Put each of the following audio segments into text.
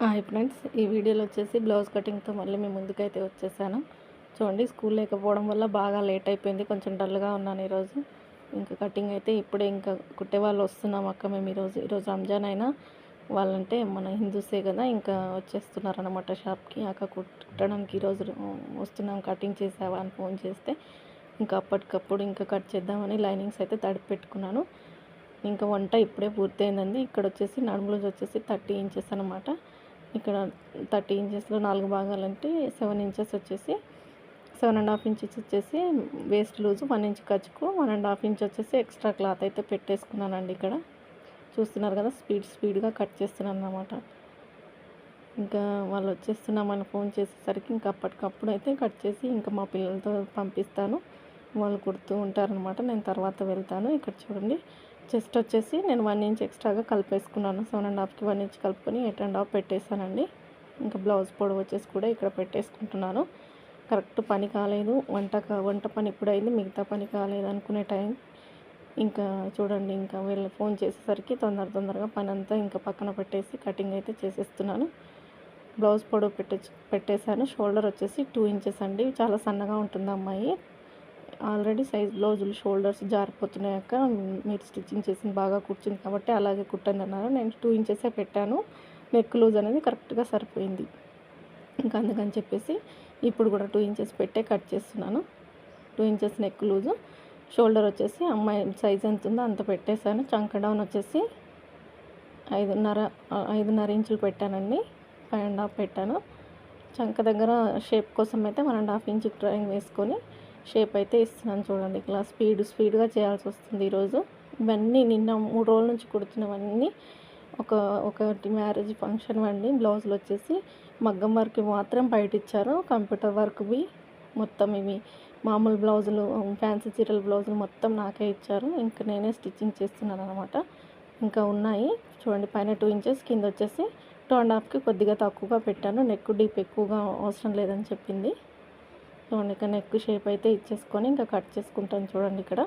Hi friends ఈ వీడియోలో వచ్చేసి బ్లౌజ్ కటింగ్తో మళ్ళీ మేము ముందుకైతే వచ్చేసాను. చూడండి స్కూల్ లేకపోవడం వల్ల బాగా లేట్ అయిపోయింది కొంచెం డల్గా ఉన్నాను ఈరోజు. ఇంకా కటింగ్ అయితే ఇప్పుడే ఇంకా కుట్టే వాళ్ళు వస్తున్నాం అక్క మేము ఈరోజు. ఈరోజు రంజాన్ అయినా వాళ్ళంటే మన హిందూసే కదా ఇంకా వచ్చేస్తున్నారనమాట షాప్కి. అక్క కుట్టడానికి ఈరోజు వస్తున్నాం కటింగ్ చేసావా అని ఫోన్ చేస్తే ఇంకా అప్పటికప్పుడు ఇంకా కట్ చేద్దామని లైనింగ్స్ అయితే తడిపి పెట్టుకున్నాను. ఇంకా వంట ఇప్పుడే పూర్తయిందండి. ఇక్కడ వచ్చేసి నడుములు వచ్చేసి థర్టీ ఇంచెస్ అనమాట ఇక్కడ థర్టీ ఇంచెస్లో నాలుగు భాగాలు అంటే సెవెన్ ఇంచెస్ వచ్చేసి సెవెన్ అండ్ హాఫ్ ఇంచెస్ వచ్చేసి వేస్ట్ లూజ్ వన్ ఇంచ్ ఖర్చుకు వన్ అండ్ హాఫ్ ఇంచ్ వచ్చేసి ఎక్స్ట్రా క్లాత్ అయితే పెట్టేసుకున్నానండి ఇక్కడ. చూస్తున్నారు కదా స్పీడ్ స్పీడ్గా కట్ చేస్తున్నాను అనమాట ఇంకా వాళ్ళు వచ్చేస్తున్నామని ఫోన్ చేసేసరికి ఇంకా అప్పటికప్పుడు అయితే కట్ చేసి ఇంకా మా పిల్లలతో పంపిస్తాను. వాళ్ళు కుడుతూ ఉంటారనమాట నేను తర్వాత వెళ్తాను. ఇక్కడ చూడండి. చెస్ట్ వచ్చేసి నేను వన్ ఇంచ్ ఎక్స్ట్రాగా కలిపేసుకున్నాను. సెవెన్ అండ్ హాఫ్కి వన్ ఇంచ్ కలుపుకొని ఎయిట్ అండ్ హాఫ్ పెట్టేశానండి. ఇంకా బ్లౌజ్ పొడవు వచ్చేసి కూడా ఇక్కడ పెట్టేసుకుంటున్నాను. కరెక్ట్ పని కాలేదు. వంట వంట పని ఇప్పుడు అయింది మిగతా పని కాలేదు అనుకునే టైం. ఇంకా చూడండి ఇంకా వీళ్ళు ఫోన్ చేసేసరికి తొందర తొందరగా పని అంతా ఇంకా పక్కన పెట్టేసి కటింగ్ అయితే చేసేస్తున్నాను. బ్లౌజ్ పొడవు పెట్టే పెట్టేశాను. షోల్డర్ వచ్చేసి టూ ఇంచెస్ అండి. చాలా సన్నగా ఉంటుంది అమ్మాయి ఆల్రెడీ సైజ్ బ్లౌజులు షోల్డర్స్ జారిపోతున్నాయాక మీరు స్టిచ్చింగ్ చేసింది బాగా కూర్చుంది కాబట్టి అలాగే కుట్టండి అన్నారు. నేను టూ ఇంచెసే పెట్టాను. నెక్ లూజ్ అనేది కరెక్ట్గా సరిపోయింది. ఇంకా అందుకని చెప్పేసి ఇప్పుడు కూడా టూ ఇంచెస్ పెట్టే కట్ చేస్తున్నాను. Two inches neck loose. Shoulder వచ్చేసి అమ్మాయి సైజ్ ఎంత ఉందో అంత పెట్టేశాను. చంక డౌన్ వచ్చేసి ఐదున్నర ఐదున్నర ఇంచులు పెట్టానండి. ఫైవ్ అండ్ హాఫ్ పెట్టాను. చంక దగ్గర షేప్ కోసం అయితే one and half inch drawing వేసుకొని షేప్ అయితే ఇస్తున్నాను చూడండి. ఇలా స్పీడ్ స్పీడ్గా చేయాల్సి వస్తుంది ఈరోజు. ఇవన్నీ నిన్న మూడు రోజుల నుంచి కుడుతున్నవన్నీ ఒక ఒకటి మ్యారేజ్ ఫంక్షన్ అండి. బ్లౌజులు వచ్చేసి మగ్గం వర్క్ మాత్రం బయట ఇచ్చారు. కంప్యూటర్ వర్క్వి మొత్తం ఇవి మామూలు బ్లౌజులు ఫ్యాన్సీ చీరల బ్లౌజులు మొత్తం నాకే ఇచ్చారు. ఇంకా నేనే స్టిచ్చింగ్ చేస్తున్నాను అనమాట ఇంకా ఉన్నాయి. చూడండి పైన టూ ఇంచెస్ కింద వచ్చేసి టూ అండ్ హాఫ్కి కొద్దిగా తక్కువగా పెట్టాను. నెక్ డీప్ ఎక్కువగా అవసరం లేదని చెప్పింది. చూడండి ఇక్కడ నెక్ షేప్ అయితే ఇచ్చేసుకొని ఇంకా కట్ చేసుకుంటాను చూడండి ఇక్కడ.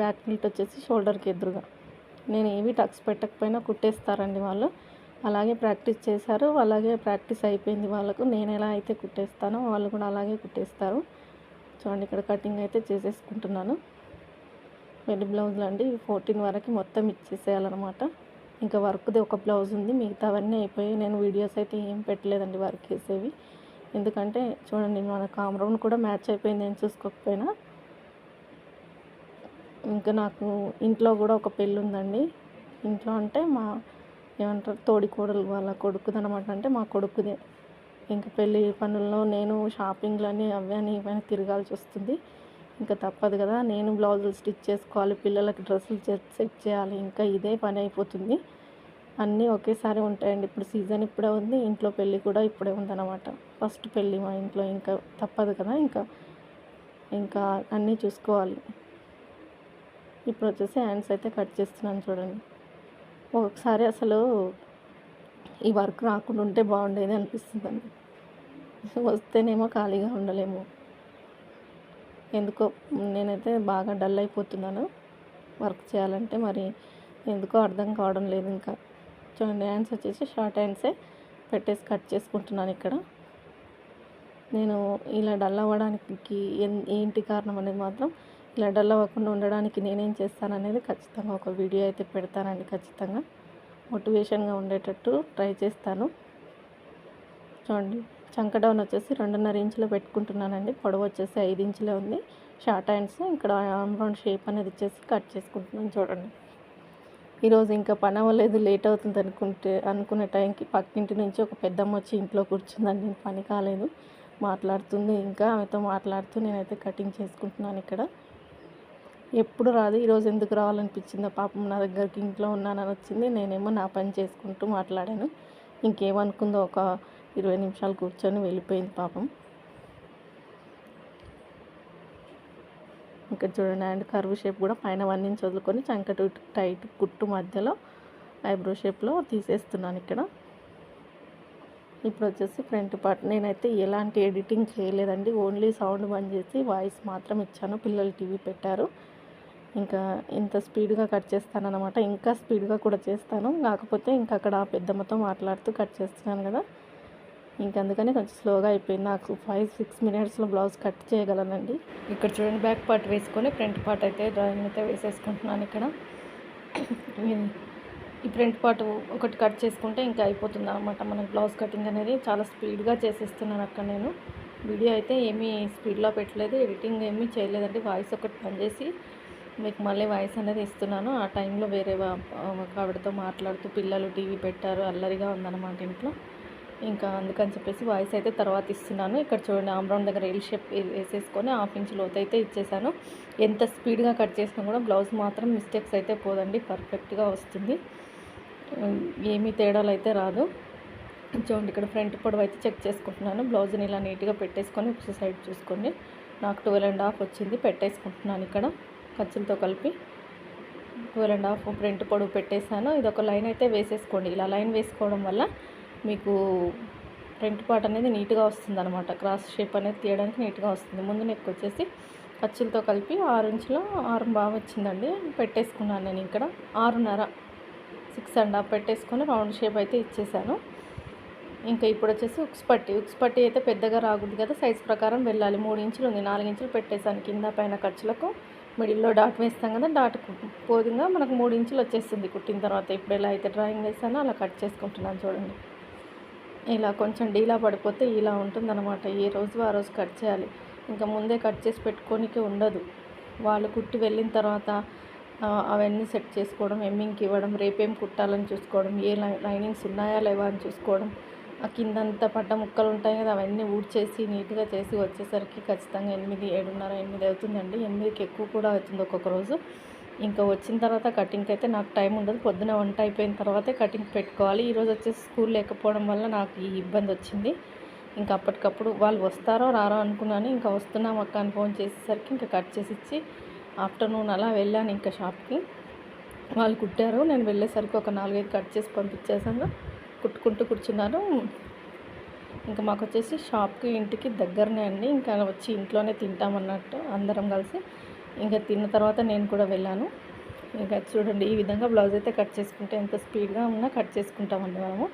బ్యాక్ నీట్ వచ్చేసి షోల్డర్కి ఎదురుగా. నేను ఏవి టక్స్ పెట్టకపోయినా కుట్టేస్తారండి వాళ్ళు. అలాగే ప్రాక్టీస్ చేశారు అలాగే ప్రాక్టీస్ అయిపోయింది వాళ్ళకు. నేను ఎలా అయితే కుట్టేస్తానో వాళ్ళు కూడా అలాగే కుట్టేస్తారు. చూడండి ఇక్కడ కటింగ్ అయితే చేసేసుకుంటున్నాను. వెళ్ళి బ్లౌజులు అండి ఫోర్టీన్ వరకు మొత్తం ఇచ్చేసేయాలన్నమాట. ఇంకా వర్క్ది ఒక బ్లౌజ్ ఉంది మిగతావన్నీ అయిపోయి నేను వీడియోస్ అయితే ఏం పెట్టలేదండి వర్క్ వేసేవి ఎందుకంటే చూడండి మన కామరౌన్ కూడా మ్యాచ్ అయిపోయింది నేను చూసుకోకపోయినా. ఇంకా నాకు ఇంట్లో కూడా ఒక పెళ్ళి ఉందండి. ఇంట్లో అంటే మా ఏమంటారు తోడి కోడలు వాళ్ళ కొడుకుది అనమాట అంటే మా కొడుకుదే. ఇంకా పెళ్ళి పనుల్లో నేను షాపింగ్లని అని ఇవన్నీ తిరగాల్సి వస్తుంది. ఇంకా తప్పదు కదా నేను బ్లౌజులు స్టిచ్ చేసుకోవాలి పిల్లలకి డ్రెస్సులు సెట్ చేయాలి ఇంకా ఇదే పని అయిపోతుంది. అన్నీ ఒకేసారి ఉంటాయండి. ఇప్పుడు సీజన్ ఇప్పుడే ఉంది ఇంట్లో పెళ్ళి కూడా ఇప్పుడే ఉందన్నమాట. ఫస్ట్ పెళ్ళి మా ఇంట్లో ఇంకా తప్పదు కదా ఇంకా ఇంకా అన్నీ చూసుకోవాలి. ఇప్పుడు వచ్చేసి హ్యాండ్స్ అయితే కట్ చేస్తున్నాను చూడండి. ఒకసారి అసలు ఈ వర్క్ రాకుండా ఉంటే బాగుండేది అనిపిస్తుందండి. వస్తేనేమో ఖాళీగా ఉండలేము. ఎందుకో నేనైతే బాగా డల్ అయిపోతున్నాను వర్క్ చేయాలంటే మరి ఎందుకో అర్థం కావడం లేదు ఇంకా. చూడండి హ్యాండ్స్ వచ్చేసి షార్ట్ హ్యాండ్సే పెట్టేసి కట్ చేసుకుంటున్నాను ఇక్కడ. నేను ఇలా డల్ అవ్వడానికి ఏంటి కారణం అనేది మాత్రం ఇలా డల్ అవ్వకుండా ఉండడానికి నేనేం చేస్తాను అనేది ఖచ్చితంగా ఒక వీడియో అయితే పెడతానండి ఖచ్చితంగా. మోటివేషన్గా ఉండేటట్టు ట్రై చేస్తాను. చూడండి చంక డౌన్ వచ్చేసి రెండున్నర ఇంచులో పెట్టుకుంటున్నానండి. పొడవు వచ్చేసి ఐదు ఇంచులే ఉంది. షార్ట్ హ్యాండ్స్ ఇక్కడ ఆమ్ రౌండ్ షేప్ అనేది ఇచ్చేసి కట్ చేసుకుంటున్నాను చూడండి. ఈరోజు ఇంకా పని అవ్వలేదు లేట్ అవుతుంది అనుకుంటే అనుకునే టైంకి పక్కింటి నుంచి ఒక పెద్దమ్మ వచ్చి ఇంట్లో కూర్చుందండి. పని కాలేదు. మాట్లాడుతుంది ఇంకా ఆమెతో మాట్లాడుతూ నేనైతే కటింగ్ చేసుకుంటున్నాను ఇక్కడ. ఎప్పుడు రాదు ఈరోజు ఎందుకు రావాలనిపించిందో పాపం నా దగ్గరికి ఇంట్లో ఉన్నానని వచ్చింది. నేనేమో నా పని చేసుకుంటూ మాట్లాడాను. ఇంకేమనుకుందో ఒక ఇరవై నిమిషాలు కూర్చొని వెళ్ళిపోయింది పాపం. ఇక్కడ చూడండి అండ్ కర్వ్ షేప్ కూడా పైన వన్ ఇంచ్ వదులుకొని చంకటి టైట్ కుట్టు మధ్యలో ఐబ్రో షేప్లో తీసేస్తున్నాను ఇక్కడ. ఇప్పుడు వచ్చేసి ఫ్రంట్ పార్ట్. నేనైతే ఎలాంటి ఎడిటింగ్ చేయలేదండి. ఓన్లీ సౌండ్ బంద్ చేసి వాయిస్ మాత్రం ఇచ్చాను. పిల్లలు టీవీ పెట్టారు. ఇంకా ఇంత స్పీడ్గా కట్ చేస్తానన్నమాట. ఇంకా స్పీడ్గా కూడా చేస్తాను. కాకపోతే ఇంకా అక్కడ పెద్దమ్మతో మాట్లాడుతూ కట్ చేస్తున్నాను కదా. అందుకని కొంచెం స్లోగా అయిపోయింది. నాకు ఫైవ్ సిక్స్ మినిట్స్లో బ్లౌజ్ కట్ చేయగలనండి. ఇక్కడ చూడండి బ్యాక్ పార్ట్ వేసుకొని ఫ్రంట్ పార్ట్ అయితే డ్రాయింగ్ అయితే వేసేసుకుంటున్నాను ఇక్కడ. ఈ ఫ్రంట్ పార్ట్ ఒకటి కట్ చేసుకుంటే ఇంకా అయిపోతుంది అనమాట మన బ్లౌజ్ కటింగ్ అనేది చాలా స్పీడ్గా చేసేస్తున్నాను అక్కడ నేను. వీడియో అయితే ఏమీ స్పీడ్లో పెట్టలేదు ఎడిటింగ్ ఏమీ చేయలేదండి. వాయిస్ ఒకటి పనిచేసి మీకు మళ్ళీ వాయిస్ అనేది ఇస్తున్నాను. ఆ టైంలో వేరే ఆవిడతో మాట్లాడుతూ పిల్లలు టీవీ పెట్టారు అల్లరిగా ఉందన్నమాట ఇంట్లో. ఇంకా అందుకని చెప్పేసి వాయిస్ అయితే తర్వాత ఇస్తున్నాను. ఇక్కడ చూడండి ఆమ్రౌండ్ దగ్గర ఎల్ షేప్ వేసేసుకొని హాఫ్ ఇంచ్ లోతు అయితే ఇచ్చేసాను. ఎంత స్పీడ్గా కట్ చేసినా కూడా బ్లౌజ్ మాత్రం మిస్టేక్స్ అయితే పోదండి. పర్ఫెక్ట్గా వస్తుంది. ఏమీ తేడాలు అయితే రాదు. చూడండి ఇక్కడ ఫ్రంట్ పొడవు అయితే చెక్ చేసుకుంటున్నాను. బ్లౌజ్ని ఇలా నీట్గా పెట్టేసుకొని ఒక సైడ్ చూసుకోండి. నాకు ట్వెల్వ్ అండ్ హాఫ్ వచ్చింది. పెట్టేసుకుంటున్నాను ఇక్కడ ఖర్చులతో కలిపి. ట్వెల్వ్ అండ్ హాఫ్ ఫ్రంట్ పొడవు పెట్టేశాను. ఇది ఒక లైన్ అయితే వేసేసుకోండి. ఇలా లైన్ వేసుకోవడం వల్ల మీకు ఫ్రంట్ పార్ట్ అనేది నీట్గా వస్తుంది అనమాట క్రాస్ షేప్ అనేది తీయడానికి నీట్గా వస్తుంది. ముందు నెక్ వచ్చేసి ఖర్చులతో కలిపి ఆరు ఇంచులో ఆరు బాగా వచ్చిందండి. పెట్టేసుకున్నాను నేను ఇక్కడ. ఆరున్నర సిక్స్ అండ్ హాఫ్ పెట్టేసుకొని రౌండ్ షేప్ అయితే ఇచ్చేసాను. ఇంకా ఇప్పుడు వచ్చేసి ఉక్స్ పట్టి. ఉక్స్ పట్టి అయితే పెద్దగా రాకూడదు కదా. సైజ్ ప్రకారం వెళ్ళాలి. మూడు ఇంచులు ఉంది. నాలుగు ఇంచులు పెట్టేసాను కింద పైన ఖర్చులకు. మిడిల్లో డాట్ వేస్తాం కదా. డాట్ పోదుగా మనకు మూడు ఇంచులు వచ్చేస్తుంది. కుట్టిన తర్వాత ఇప్పుడు ఎలా అయితే డ్రాయింగ్ వేసానో అలా కట్ చేసుకుంటున్నాను చూడండి. ఇలా కొంచెం డీలా పడిపోతే ఇలా ఉంటుందన్నమాట. ఏ రోజు ఆ రోజు కట్ చేయాలి. ఇంకా ముందే కట్ చేసి పెట్టుకోనికి ఉండదు. వాళ్ళు కుట్టి వెళ్ళిన తర్వాత అవన్నీ సెట్ చేసుకోవడం ఎమ్మింగ్కి ఇవ్వడం రేపేం కుట్టాలని చూసుకోవడం ఏ లైనింగ్స్ ఉన్నాయా లేవా అని చూసుకోవడం ఆ కిందంతా పడ్డ ముక్కలు ఉంటాయి కదా అవన్నీ ఊడ్చేసి నీట్గా చేసి వచ్చేసరికి ఖచ్చితంగా ఎనిమిది ఏడున్నర ఎనిమిది అవుతుందండి. ఎనిమిదికి ఎక్కువ కూడా అవుతుంది ఒక్కొక్క రోజు. ఇంకా వచ్చిన తర్వాత కటింగ్కి అయితే నాకు టైం ఉండదు. పొద్దున వంట అయిపోయిన తర్వాతే కటింగ్ పెట్టుకోవాలి. ఈరోజు వచ్చేసి స్కూల్ లేకపోవడం వల్ల నాకు ఈ ఇబ్బంది వచ్చింది. ఇంకా అప్పటికప్పుడు వాళ్ళు వస్తారో రారో అనుకున్నాను. ఇంకా వస్తున్నాం అక్క అని ఫోన్ చేసేసరికి ఇంకా కట్ చేసి ఇచ్చి ఆఫ్టర్నూన్ అలా వెళ్ళాను ఇంకా షాప్కి వాళ్ళు కుట్టారు. నేను వెళ్ళేసరికి ఒక నాలుగైదు కట్ చేసి పంపించేసాను కుట్టుకుంటూ కూర్చున్నారు ఇంకా మాకు వచ్చేసి షాప్కి ఇంటికి దగ్గరనే అండి. ఇంకా వచ్చి ఇంట్లోనే తింటామన్నట్టు అందరం కలిసి. ఇంకా తిన్న తర్వాత నేను కూడా వెళ్ళాను. ఇంకా చూడండి ఈ విధంగా బ్లౌజ్ అయితే కట్ చేసుకుంటే ఎంత స్పీడ్గా ఉన్నా కట్ చేసుకుంటామండి మనము.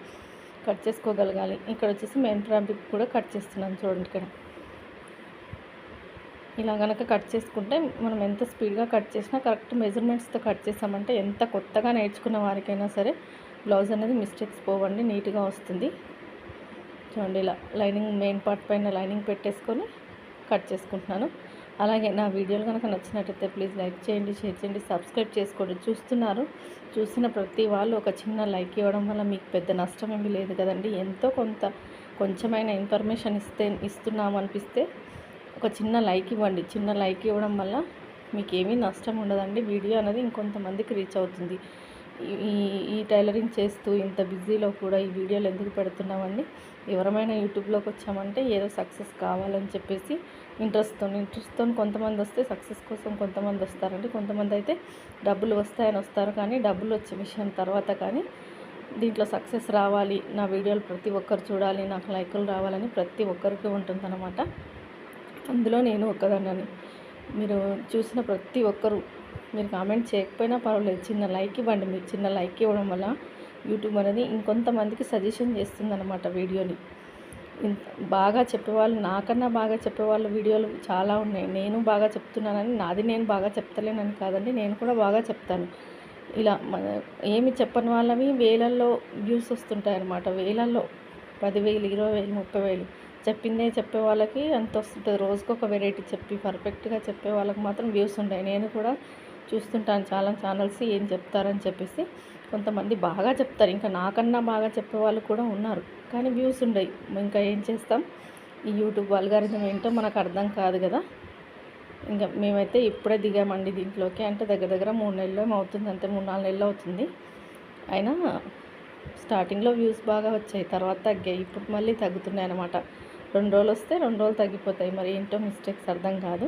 కట్ చేసుకోగలగాలి. ఇక్కడ వచ్చేసి మెయిన్ ఫ్యాబ్రిక్ కూడా కట్ చేస్తున్నాను చూడండి ఇక్కడ. ఇలా కనుక కట్ చేసుకుంటే మనం ఎంత స్పీడ్గా కట్ చేసినా కరెక్ట్ మెజర్మెంట్స్తో కట్ చేసామంటే ఎంత కొత్తగా నేర్చుకున్న వారికైనా సరే బ్లౌజ్ అనేది మిస్టేక్స్ పోవండి నీట్గా వస్తుంది. చూడండి ఇలా లైనింగ్ మెయిన్ పార్ట్ పైన లైనింగ్ పెట్టేసుకొని కట్ చేసుకుంటున్నాను. అలాగే నా వీడియోలు కనుక నచ్చినట్టయితే ప్లీజ్ లైక్ చేయండి షేర్ చేయండి సబ్స్క్రైబ్ చేసుకోండి. చూస్తున్నారు చూసిన ప్రతి వాళ్ళు ఒక చిన్న లైక్ ఇవ్వడం వల్ల మీకు పెద్ద నష్టం ఏమీ లేదు కదండి. ఎంతో కొంత కొంచెమైన ఇన్ఫర్మేషన్ ఇస్తే ఇస్తున్నాం అనిపిస్తే ఒక చిన్న లైక్ ఇవ్వండి. చిన్న లైక్ ఇవ్వడం వల్ల మీకు ఏమీ నష్టం ఉండదండి. వీడియో అనేది ఇంకొంతమందికి రీచ్ అవుతుంది. ఈ ఈ టైలరింగ్ చేస్తూ ఇంత బిజీలో కూడా ఈ వీడియోలు ఎందుకు పెడుతున్నామండి? ఎవరమైనా యూట్యూబ్లోకి వచ్చామంటే ఏదో సక్సెస్ కావాలని చెప్పేసి ఇంట్రెస్ట్తో ఇంట్రెస్ట్తో కొంతమంది వస్తే సక్సెస్ కోసం కొంతమంది వస్తారండి. కొంతమంది అయితే డబ్బులు వస్తాయని వస్తారు. కానీ డబ్బులు వచ్చే విషయం తర్వాత కానీ దీంట్లో సక్సెస్ రావాలి. నా వీడియోలు ప్రతి ఒక్కరు చూడాలి. నాకు లైకులు రావాలని ప్రతి ఒక్కరికి ఉంటుందన్నమాట. అందులో నేను ఒక్కదాన్ని మీరు చూసిన ప్రతి ఒక్కరు మీరు కామెంట్ చేయకపోయినా పర్వాలేదు. చిన్న లైక్ ఇవ్వండి. మీరు చిన్న లైక్ ఇవ్వడం వల్ల యూట్యూబ్ అనేది ఇంకొంతమందికి సజెషన్ చేస్తుందన్నమాట వీడియోని. ఇంత బాగా చెప్పేవాళ్ళు నాకన్నా బాగా చెప్పేవాళ్ళ వీడియోలు చాలా ఉన్నాయి. నేను బాగా చెప్తున్నానని నాది నేను బాగా చెప్తలేనని కాదండి నేను కూడా బాగా చెప్తాను. ఇలా ఏమి చెప్పని వాళ్ళవి వేలల్లో వ్యూస్ వస్తుంటాయి అన్నమాట వేలల్లో పదివేలు ఇరవై వేలు ముప్పై వేలు చెప్పిందే చెప్పే వాళ్ళకి అంత వస్తుంటుంది. రోజుకు ఒక వెరైటీ చెప్పి పర్ఫెక్ట్గా చెప్పే వాళ్ళకి మాత్రం వ్యూస్ ఉంటాయి. నేను కూడా చూస్తుంటాను చాలా ఛానల్స్ ఏం చెప్తారని చెప్పేసి. కొంతమంది బాగా చెప్తారు. ఇంకా నాకన్నా బాగా చెప్పే వాళ్ళు కూడా ఉన్నారు. కానీ వ్యూస్ ఉండయి. ఇంకా ఏం చేస్తాం? ఈ యూట్యూబ్ అల్గారిజం ఏంటో మనకు అర్థం కాదు కదా. ఇంకా మేమైతే ఇప్పుడే దిగామండి దీంట్లోకి. అంటే దగ్గర దగ్గర మూడు నెలలు అవుతుంది. అంతే మూడు నాలుగు నెలలు అవుతుంది. అయినా స్టార్టింగ్లో వ్యూస్ బాగా వచ్చాయి. తర్వాత తగ్గాయి. ఇప్పుడు మళ్ళీ తగ్గుతున్నాయి అనమాట రెండు రోజులు వస్తే రెండు రోజులు తగ్గిపోతాయి. మరి ఏంటో మిస్టేక్స్ అర్థం కాదు.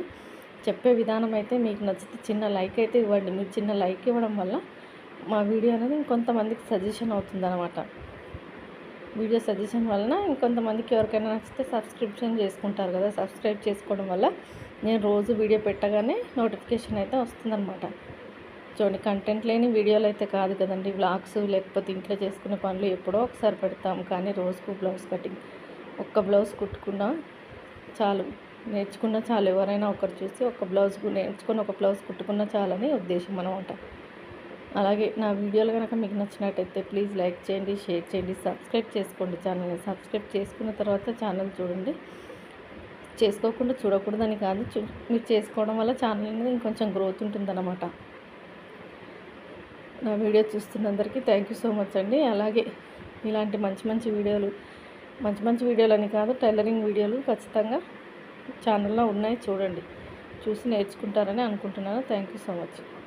చెప్పే విధానం అయితే మీకు నచ్చితే చిన్న లైక్ అయితే ఇవ్వండి. మీరు చిన్న లైక్ ఇవ్వడం వల్ల మా వీడియో అనేది ఇంకొంతమందికి సజెషన్ అవుతుందన్నమాట. వీడియో సజెషన్ వలన ఇంకొంతమందికి ఎవరికైనా నచ్చితే సబ్స్క్రిప్షన్ చేసుకుంటారు కదా సబ్స్క్రైబ్ చేసుకోవడం వల్ల నేను రోజు వీడియో పెట్టగానే నోటిఫికేషన్ అయితే వస్తుందన్నమాట. చూడండి కంటెంట్ లేని వీడియోలు అయితే కాదు కదండి. వ్లాగ్స్ లేకపోతే ఇంట్లో చేసుకునే పనులు ఎప్పుడో ఒకసారి పెడతాం. కానీ రోజుకు బ్లౌజ్ కటింగ్ ఒక్క బ్లౌజ్ కుట్టుకున్నా చాలు. నేర్చుకున్న చాలు. ఎవరైనా ఒకరు చూసి ఒక బ్లౌజ్ నేర్చుకుని ఒక బ్లౌజ్ కుట్టుకున్న చాలని ఉద్దేశం అనమాట అలాగే నా వీడియోలు కనుక మీకు నచ్చినట్టయితే ప్లీజ్ లైక్ చేయండి షేర్ చేయండి సబ్స్క్రైబ్ చేసుకోండి ఛానల్ని. సబ్స్క్రైబ్ చేసుకున్న తర్వాత ఛానల్ చూడండి. చేసుకోకుండా చూడకూడదని కాదు చూ మీరు చేసుకోవడం వల్ల ఛానల్ అనేది ఇంకొంచెం గ్రోత్ ఉంటుందన్నమాట. నా వీడియో చూస్తున్నందరికీ థ్యాంక్ యూ సో మచ్ అండి. అలాగే ఇలాంటి మంచి మంచి వీడియోలు మంచి మంచి వీడియోలు అని కాదు టైలరింగ్ వీడియోలు ఖచ్చితంగా ఛానల్లో ఉన్నాయి చూడండి. చూసి నేర్చుకుంటారని అనుకుంటున్నాను. Thank you so much